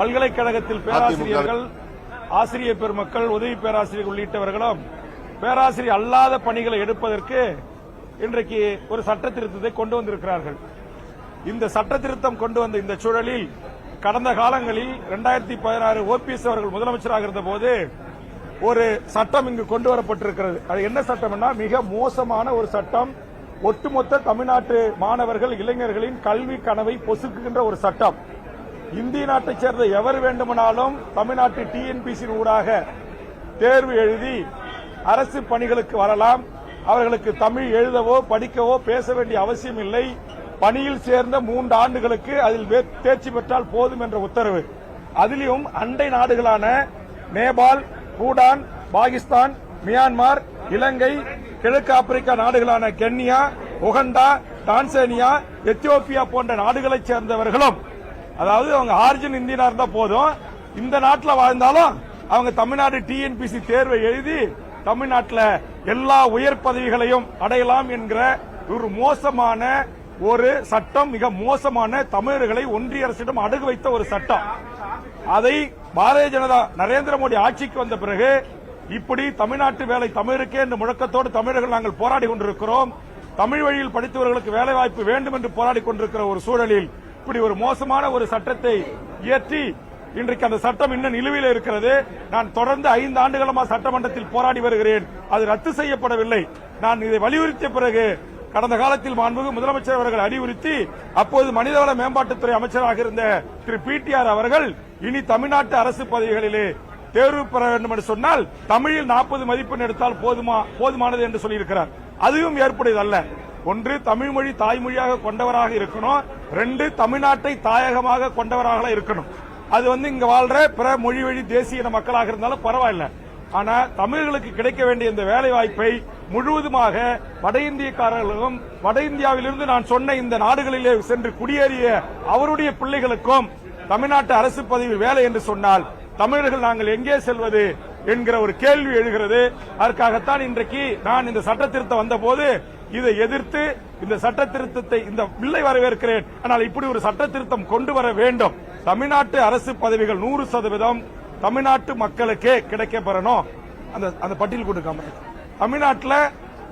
பல்கலைக்கழகத்தில் பேராசிரியர்கள் ஆசிரியர் பெருமக்கள் உதவி பேராசிரியர் உள்ளிட்டவர்களும் பேராசிரியர் அல்லாத பணிகளை எடுப்பதற்கு இன்றைக்கு ஒரு சட்ட திருத்தத்தை கொண்டு வந்திருக்கிறார்கள். இந்த சட்ட திருத்தம் கொண்டு வந்த இந்த சூழலில் கடந்த காலங்களில் இரண்டாயிரத்தி பதினாறு ஓபிஎஸ் அவர்கள் முதலமைச்சராக இருந்தபோது ஒரு சட்டம் இங்கு கொண்டு வரப்பட்டிருக்கிறது. அது என்ன சட்டம்னா மிக மோசமான ஒரு சட்டம். ஒட்டுமொத்த தமிழ்நாட்டு மாணவர்கள் இளைஞர்களின் கல்வி கனவை பொசுக்குகின்ற ஒரு சட்டம். இந்திய நாட்டைச் சேர்ந்த எவர் வேண்டுமானாலும் தமிழ்நாட்டு டிஎன்பிசி ஊடாக தேர்வு எழுதி அரசு பணிகளுக்கு வரலாம். அவர்களுக்கு தமிழ் எழுதவோ படிக்கவோ பேச வேண்டிய அவசியம் இல்லை. பணியில் சேர்ந்த மூன்று ஆண்டுகளுக்கு அதில் வே- தேர்ச்சி பெற்றால் போதும் என்ற உத்தரவு. அதிலும் அண்டை நாடுகளான நேபாள் பூடான் பாகிஸ்தான் மியான்மர் இலங்கை கிழக்கு ஆப்பிரிக்கா நாடுகளான கென்யா உகண்டா டான்சேனியா எத்தியோப்பியா போன்ற நாடுகளைச் சேர்ந்தவர்களும் அதாவது அவங்க ஆரிஜின் இந்தியனா இருந்தா போதும். இந்த நாட்டில் வாழ்ந்தாலும் அவங்க தமிழ்நாடு டிஎன்பிசி தேர்வை எழுதி தமிழ்நாட்டில் எல்லா உயர் பதவிகளையும் அடையலாம் என்கிற ஒரு மோசமான ஒரு சட்டம் மிக மோசமான தமிழர்களை ஒன்றிய அரசிடம் அடகு வைத்த ஒரு சட்டம். அதை பாரதிய ஜனதா நரேந்திர மோடி ஆட்சிக்கு வந்த பிறகு இப்படி தமிழ்நாட்டு வேலை தமிழருக்கே என்ற முழக்கத்தோடு தமிழர்கள் நாங்கள் போராடி கொண்டிருக்கிறோம். தமிழ் வழியில் படித்தவர்களுக்கு வேலை வாய்ப்பு வேண்டும் என்று போராடி கொண்டிருக்கிற ஒரு சூழலில் இப்படி ஒரு மோசமான ஒரு சட்டத்தை இயற்றி இன்றைக்கு அந்த சட்டம் இன்னும் நிலுவையில் இருக்கிறது. நான் தொடர்ந்து ஐந்து ஆண்டுகளமா சட்டமன்றத்தில் போராடி வருகிறேன். அது ரத்து செய்யப்படவில்லை. நான் இதை வலியுறுத்திய பிறகு கடந்த காலத்தில் மாண்புமிகு முதலமைச்சர் அவர்கள் அறிவுறுத்தி அப்போது மனிதவள மேம்பாட்டுத்துறை அமைச்சராக இருந்த திரு பிடிஆர் அவர்கள் இனி தமிழ்நாட்டு அரசு பதவிகளிலே தேர்வு பெற வேண்டும் என்று சொன்னால் தமிழில் நாற்பது மதிப்பெண் எடுத்தால் போதுமா போதுமானது என்று சொல்லியிருக்கிறார். அதுவும் ஏற்புடையதல்ல. ஒன்று தமிழ் மொழி தாய்மொழியாக கொண்டவராக இருக்கணும். ரெண்டு தமிழ்நாட்டை தாயகமாக கொண்டவராக இருக்கணும். அது வந்து இங்க வாழ்ற பிற மொழி வழி தேசிய மக்களாக இருந்தாலும் பரவாயில்ல. ஆனா தமிழர்களுக்கு கிடைக்க வேண்டிய இந்த வேலை வாய்ப்பை முழுவதுமாக வட இந்தியக்காரர்களும் வட இந்தியாவிலிருந்து நான் சொன்ன இந்த நாடுகளிலே சென்று குடியேறிய அவருடைய பிள்ளைகளுக்கும் தமிழ்நாட்டு அரசு பதவி வேலை என்று சொன்னால் தமிழர்கள் நாங்கள் எங்கே செல்வது? என்கிற ஒரு கேள்வி எழுகிறது. அதற்காகத்தான் இன்றைக்கு நான் இந்த சட்ட திருத்தம் வந்தபோது இதை எதிர்த்து இந்த சட்ட திருத்தத்தை இந்த பிள்ளை வரவேற்கிறேன். ஆனால் இப்படி ஒரு சட்ட திருத்தம் கொண்டு வர வேண்டும். தமிழ்நாட்டு அரசு பதவிகள் நூறு சதவீதம் தமிழ்நாட்டு மக்களுக்கே கிடைக்க பெறணும் அந்த அந்த பட்டியல் கொடுக்காம தமிழ்நாட்டில்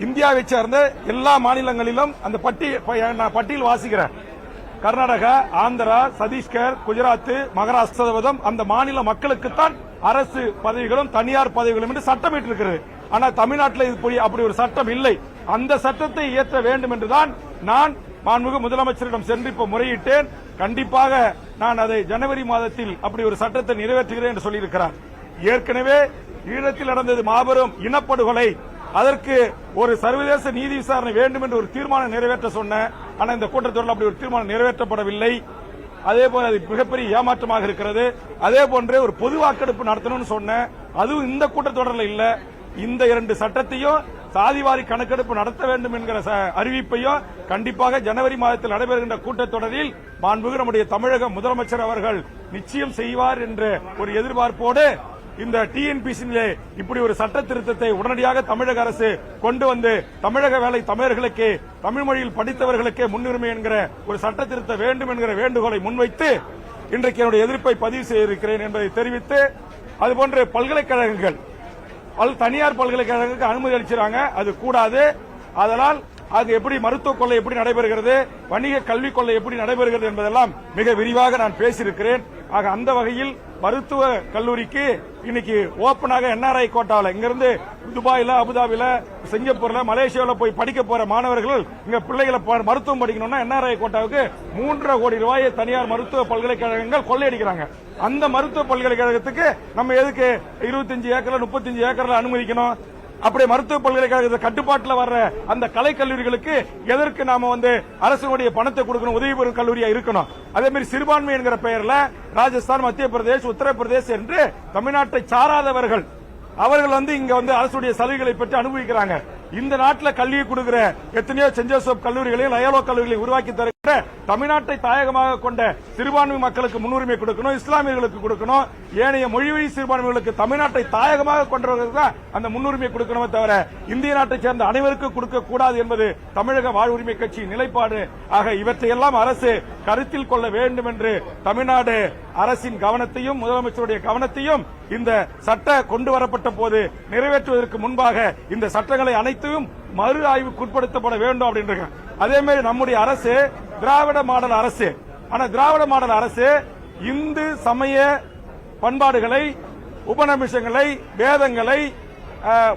இந்தியாவை சேர்ந்த எல்லா மாநிலங்களிலும் அந்த பட்டியல் நான் பட்டியல் வாசிக்கிறேன். கர்நாடகா ஆந்திரா சத்தீஸ்கர் குஜராத் மகாராஷ்டிரம் அந்த மாநில மக்களுக்குத்தான் அரசு பதவிகளும் தனியார் பதவிகளும் என்று சட்டம் இருக்கிறது ஆனால் தமிழ்நாட்டில் இப்படி அப்படி ஒரு சட்டம் இல்லை. அந்த சட்டத்தை இயற்ற வேண்டும் என்றுதான் நான் மாண்புமிகு முதலமைச்சரிடம் சென்று இப்ப முறையிட்டேன். கண்டிப்பாக நான் அதை ஜனவரி மாதத்தில் அப்படி ஒரு சட்டத்தை நிறைவேற்றுகிறேன் என்று சொல்லியிருக்கிறார். ஏற்கனவே ஈழத்தில் நடந்தது மாபெரும் இனப்படுகொலை. அதற்கு ஒரு சர்வதேச நீதி விசாரணை வேண்டும் என்று ஒரு தீர்மானம் நிறைவேற்ற சொன்னேன் ஆனா இந்த கூட்டத்தொடரில் அப்படி ஒரு தீர்மானம் நிறைவேற்றப்படவில்லை. அதே போல அது மிகப்பெரிய ஏமாற்றமாக இருக்கிறது. அதே போன்றே ஒரு பொது வாக்கெடுப்பு நடத்தணும்னு சொன்னேன் அதுவும் இந்த கூட்டத்தொடரில் இல்ல. இந்த இரண்டு சட்டத்தையும் சாதிவாரி கணக்கெடுப்பு நடத்த வேண்டும் என்கிற ச- அறிவிப்பையும் கண்டிப்பாக ஜனவரி மாதத்தில் நடைபெறுகின்ற கூட்டத்தொடரில் மாண்புமிகு நம்முடைய தமிழக முதலமைச்சர் அவர்கள் நிச்சயம் செய்வார் என்ற ஒரு எதிர்பார்ப்போடு இந்த டிஎன்பிசியிலே இப்படி ஒரு சட்ட திருத்தத்தை உடனடியாக தமிழக அரசு கொண்டு வந்து தமிழக வேலை தமிழர்களுக்கு தமிழ் மொழியில் படித்தவர்களுக்கே முன்னுரிமை என்கிற ஒரு சட்ட திருத்த வேண்டும் என்கிற வேண்டுகோளை முன்வைத்து இன்றைக்கு என்னுடைய எதிர்ப்பை பதிவு செய்திருக்கிறேன் என்பதை தெரிவித்து அதுபோன்று பல்கலைக்கழகங்கள் பல் தனியார் பல்கலைக்கழகங்களுக்கு அனுமதி அளிச்சிருக்காங்க. அது கூடாது. அதனால் அது எப்படி மருத்துவ கொள்ளை எப்படி நடைபெறுகிறது வணிக கல்விக் கொள்ளை எப்படி நடைபெறுகிறது என்பதெல்லாம் மிக விரிவாக நான் பேசியிருக்கிறேன். ஆக அந்த வகையில் மருத்துவ கல்லூரிக்கு இன்னைக்கு ஓப்பனாக என்ஆர்ஐ கோட்டாவில் இங்கிருந்து துபாயில அபுதாபில சிங்கப்பூர்ல மலேசியாவில போய் படிக்க போற மாணவர்கள் இங்க பிள்ளைகளை ப- மருத்துவம் படிக்கணும்னா என்ஆர்ஐ கோட்டாவுக்கு மூன்றரை கோடி ரூபாயை தனியார் மருத்துவ பல்கலைக்கழகங்கள் கொள்ளையடிக்கிறாங்க. அந்த மருத்துவ பல்கலைக்கழகத்துக்கு நம்ம எதுக்கு இருபத்தஞ்சு ஏக்கர்ல முப்பத்தஞ்சு ஏக்கர்ல அனுமதிக்கணும்? அப்படியே மருத்துவ பல்கலைக்கழக கட்டுப்பாட்டில் வர்ற அந்த கலை கல்லூரிகளுக்கு எதற்கு நாம வந்து அரசுடைய பணத்தை கொடுக்கணும் உதவி பெறும் கல்லூரியா இருக்கணும்? அதே மாதிரி சிறுபான்மை என்கிற பெயர்ல ராஜஸ்தான் மத்திய பிரதேஷ் உத்தரப்பிரதேஷ் என்று தமிழ்நாட்டை சாராதவர்கள் அவர்கள் வந்து இங்க வந்து அரசுடைய சலுகைகளை பெற்று அனுபவிக்கிறாங்க. இந்த நாட்டில் கல்வி கொடுக்கிற எத்தனையோ சென்ட் ஜோசப் கல்லூரிகளையும் லயலோ கல்லூரிகளை உருவாக்கி தருகிற தமிழ்நாட்டை தாயகமாக கொண்ட சிறுபான்மை மக்களுக்கு முன்னுரிமை கொடுக்கணும் இஸ்லாமியர்களுக்கு கொடுக்கணும் ஏனைய மொழிவழி சிறுபான்மைகளுக்கு தமிழ்நாட்டை தாயகமாக கொண்டவர்களுக்கு தான் அந்த முன்னுரிமை கொடுக்கணுமே தவிர இந்திய நாட்டை சேர்ந்த அனைவருக்கும் கொடுக்க கூடாது என்பது தமிழக வாழ்வுரிமை கட்சியின் நிலைப்பாடு. ஆக இவற்றையெல்லாம் அரசு கருத்தில் கொள்ள வேண்டும் என்று தமிழ்நாடு அரசின் கவனத்தையும் முதலமைச்சருடைய கவனத்தையும் இந்த சட்ட கொண்டு வரப்பட்ட போது நிறைவேற்றுவதற்கு முன்பாக இந்த சட்டங்களை அனைத்தையும் மறு ஆய்வுக்கு உட்படுத்தப்பட வேண்டும் அப்படின்றாங்க. அதே மாதிரி நம்முடைய அரசு திராவிட மாடல் அரசு. ஆனா திராவிட மாடல் அரசு இந்து சமய பண்பாடுகளை உபநிமிஷங்களை வேதங்களை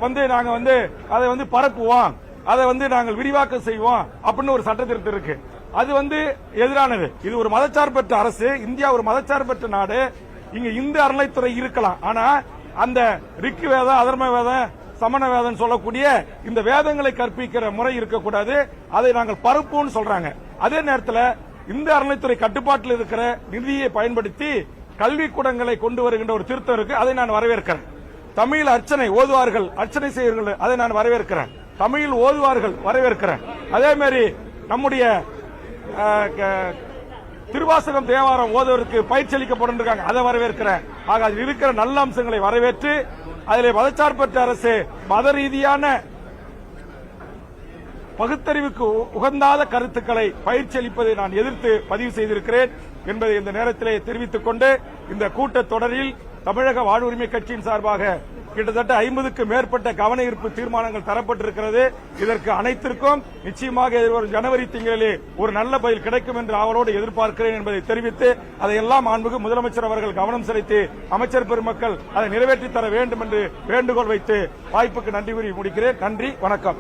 வந்து நாங்க வந்து அதை வந்து பரப்புவோம். அதை வந்து நாங்கள் விரிவாக்கம் செய்வோம் அப்படின்னு ஒரு சட்ட திருத்தம் இருக்கு. அது வந்து எதிரானது. இது ஒரு மதச்சார்பற்ற அரசு. இந்தியா ஒரு மதச்சார்பற்ற நாடு. இங்க இந்து அறநிலைத்துறை இருக்கலாம். ஆனா அந்த ரிக்கு வேதம் அதர்ம வேதம் சமண வேதம் சொல்லக்கூடிய இந்த வேதங்களை கற்பிக்கிற முறை இருக்கக்கூடாது. அதை நாங்கள் பரப்புன்னு சொல்றாங்க. அதே நேரத்தில் இந்த அறநிலைத்துறை கட்டுப்பாட்டில் இருக்கிற நிதியை பயன்படுத்தி கல்விக்கூடங்களை கொண்டு வருகின்ற ஒரு திருத்தம் இருக்கு. அதை நான் வரவேற்கிறேன். தமிழ் அர்ச்சனை ஓதுவார்கள் அர்ச்சனை செய்வார்கள் அதை நான் வரவேற்கிறேன். தமிழில் ஓதுவார்கள் வரவேற்கிறேன். அதே மாதிரி நம்முடைய திருவாசகம் தேவாரம் ஓதுவதற்கு பயிற்சி அளிக்கப்படும் இருக்காங்க அதை வரவேற்கிறேன். ஆக அதில் இருக்கிற நல்ல அம்சங்களை வரவேற்று அதில் மதச்சார்பற்ற அரசு மத ரீதியான பகுத்தறிவுக்கு உகந்தாத கருத்துக்களை பயிற்சி அளிப்பதை நான் எதிர்த்து பதிவு செய்திருக்கிறேன் என்பதை இந்த நேரத்திலே தெரிவித்துக் கொண்டு இந்த கூட்டத் தொடரில் தமிழக வாழ்வுரிமை கட்சியின் சார்பாக கிட்டத்தட்ட ஐம்பதுக்கு மேற்பட்ட கவன ஈர்ப்பு தீர்மானங்கள் தரப்பட்டிருக்கிறது. இதற்கு அனைத்திற்கும் நிச்சயமாக எதிர்வரும் ஜனவரி திங்களிலே ஒரு நல்ல பதில் கிடைக்கும் என்று அவரோடு எதிர்பார்க்கிறேன் என்பதை தெரிவித்து அதையெல்லாம் மாண்புக்கு முதலமைச்சர் அவர்கள் கவனம் செலுத்தி அமைச்சர் பெருமக்கள் அதை நிறைவேற்றி தர வேண்டும் என்று வேண்டுகோள் வைத்து வாய்ப்புக்கு நன்றி கூறி முடிக்கிறேன். நன்றி வணக்கம்.